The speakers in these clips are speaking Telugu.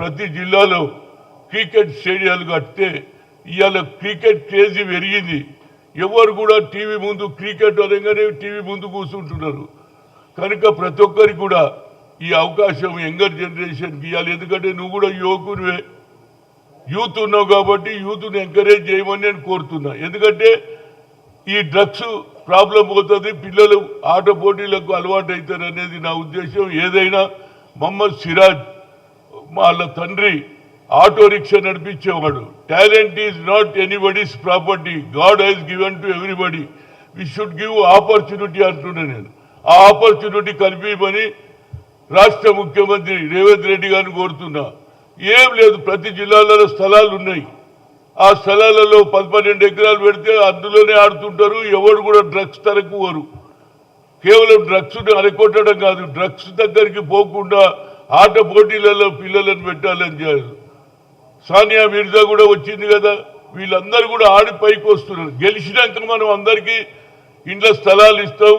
ప్రతి జిల్లాలో క్రికెట్ స్టేడియాలు కడితే ఇవాళ క్రికెట్ క్రేజీ పెరిగింది. ఎవరు కూడా టీవీ ముందు క్రికెట్ అనగానే టీవీ ముందు కూర్చుంటున్నారు. కనుక ప్రతి ఒక్కరికి కూడా ఈ అవకాశం యంగర్ జనరేషన్కి ఇవ్వాలి. ఎందుకంటే నువ్వు కూడా యువకునివే యూత్ ఉన్నావు కాబట్టి యూత్ని ఎంకరేజ్ చేయమని నేను కోరుతున్నా. ఎందుకంటే ఈ డ్రగ్స్ ప్రాబ్లం పోతుంది పిల్లలు ఆట పోటీలకు అలవాటు అవుతారు అనేది నా ఉద్దేశం. ఏదైనా మహమ్మద్ సిరాజ్ వాళ్ళ తండ్రి auto rickshaw నడిపించేవాడు. Talent is not anybody's property God has given to everybody we should give opportunity అంటున్నా నేను. ఆ ఆపర్చునిటీ కల్పించమని రాష్ట్ర ముఖ్యమంత్రి రేవంత్ రెడ్డి గారిని కోరుతున్నా. ఏం లేదు ప్రతి జిల్లాలలో స్థలాలు ఉన్నాయి. ఆ స్థలాలలో పదిపన్నెండు ఎకరాలు పెడితే అందులోనే ఆడుతుంటారు. ఎవరు కూడా డ్రగ్స్ తరకువరు కేవలం డ్రగ్స్ అరకొట్టడం కాదు. డ్రగ్స్ దగ్గరికి పోకుండా ఆట పోటీలలో పిల్లలను పెట్టాలని చేయాలి. సానియా మిర్జా కూడా వచ్చింది కదా వీళ్ళందరూ కూడా ఆడి పైకి వస్తున్నారు. గెలిచినాక మనం అందరికీ ఇండ్ల స్థలాలు ఇస్తాం.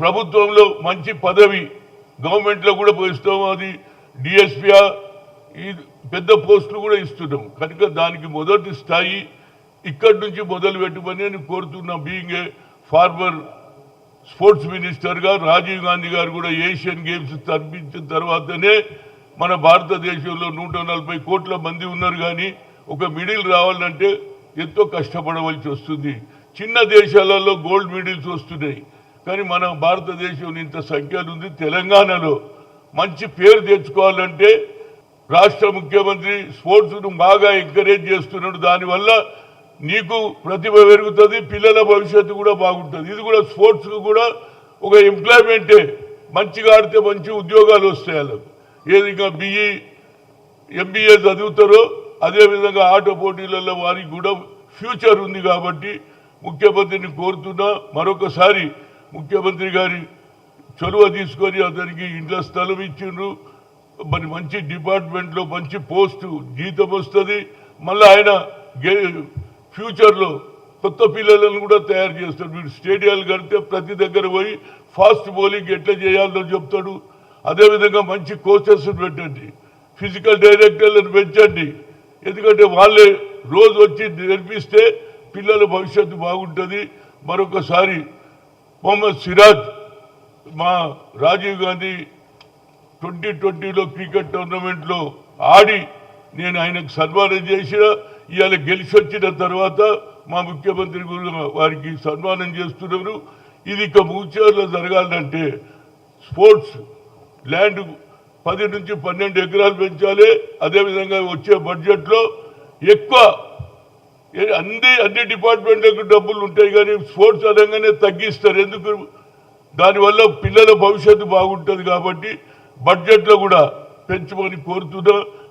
ప్రభుత్వంలో మంచి పదవి గవర్నమెంట్లో కూడా ఇస్తాం అది డిఎస్పియా ఈ పెద్ద పోస్టులు కూడా ఇస్తున్నాం. కనుక దానికి మొదటి స్థాయి ఇక్కడి నుంచి మొదలు పెట్టమని నేను కోరుతున్నా బీయింగ్ ఏ ఫార్మర్ స్పోర్ట్స్ మినిస్టర్గా రాజీవ్ గాంధీ గారు కూడా ఏషియన్ గేమ్స్ తప్పించిన తర్వాతనే మన భారతదేశంలో నూట నలభై కోట్ల మంది ఉన్నారు కానీ ఒక మిడిల్ రావాలంటే ఎంతో కష్టపడవలసి వస్తుంది. చిన్న దేశాలలో గోల్డ్ మెడల్స్ వస్తున్నాయి. కానీ మన భారతదేశం ఇంత సంఖ్యలు ఉంది. తెలంగాణలో మంచి పేరు తెచ్చుకోవాలంటే రాష్ట్ర ముఖ్యమంత్రి స్పోర్ట్స్ను బాగా ఎంకరేజ్ చేస్తున్నాడు. దానివల్ల నీకు ప్రతిభ పెరుగుతుంది పిల్లల భవిష్యత్తు కూడా బాగుంటుంది. ఇది కూడా స్పోర్ట్స్కు కూడా ఒక ఎంప్లాయ్మెంటే మంచిగా ఆడితే మంచి ఉద్యోగాలు వస్తాయి వాళ్ళకు. ఏది ఇంకా బిఈ ఎంబీఏ చదువుతారో అదేవిధంగా ఆటో పోటీలలో వారికి కూడా ఫ్యూచర్ ఉంది కాబట్టి ముఖ్యమంత్రిని కోరుతున్నా మరొకసారి ముఖ్యమంత్రి గారి చొరవ తీసుకొని అతనికి ఇంట్లో స్థలం ఇచ్చిండ్రు. మరి మంచి డిపార్ట్మెంట్లో మంచి పోస్టు జీతం వస్తుంది. మళ్ళీ ఆయన గే- ఫ్యూచర్లో కొత్త పిల్లలను కూడా తయారు చేస్తాడు. వీడు స్టేడియాలు కడితే ప్రతి దగ్గర పోయి ఫాస్ట్ బౌలింగ్ ఎట్లా చేయాలో చెప్తాడు. అదేవిధంగా మంచి కోచెస్ పెట్టండి. ఫిజికల్ డైరెక్టర్లను పెంచండి. ఎందుకంటే వాళ్ళే రోజు వచ్చి నేర్పిస్తే పిల్లల భవిష్యత్తు బాగుంటుంది. మరొకసారి మొహమ్మద్ సిరాజ్ మా రాజీవ్ గాంధీ ట్వంటీ ట్వంటీలో క్రికెట్ టోర్నమెంట్లో ఆడి నేను ఆయనకు సన్మానం చేసిన ఇవాళ గెలిచి వచ్చిన తర్వాత మా ముఖ్యమంత్రి వారికి సన్మానం చేస్తున్నారు. ఇది ఇక మూచేరులో జరగాలంటే స్పోర్ట్స్ ల్యాండ్ పది నుంచి పన్నెండు ఎకరాలు పెంచాలి. అదేవిధంగా వచ్చే బడ్జెట్లో ఎక్కువ అన్ని అన్ని డిపార్ట్మెంట్లకు డబ్బులు ఉంటాయి కానీ స్పోర్ట్స్ అనగానే తగ్గిస్తారు. ఎందుకు? దానివల్ల పిల్లల భవిష్యత్తు బాగుంటుంది కాబట్టి బడ్జెట్లో కూడా పెంచమని కోరుతున్నా.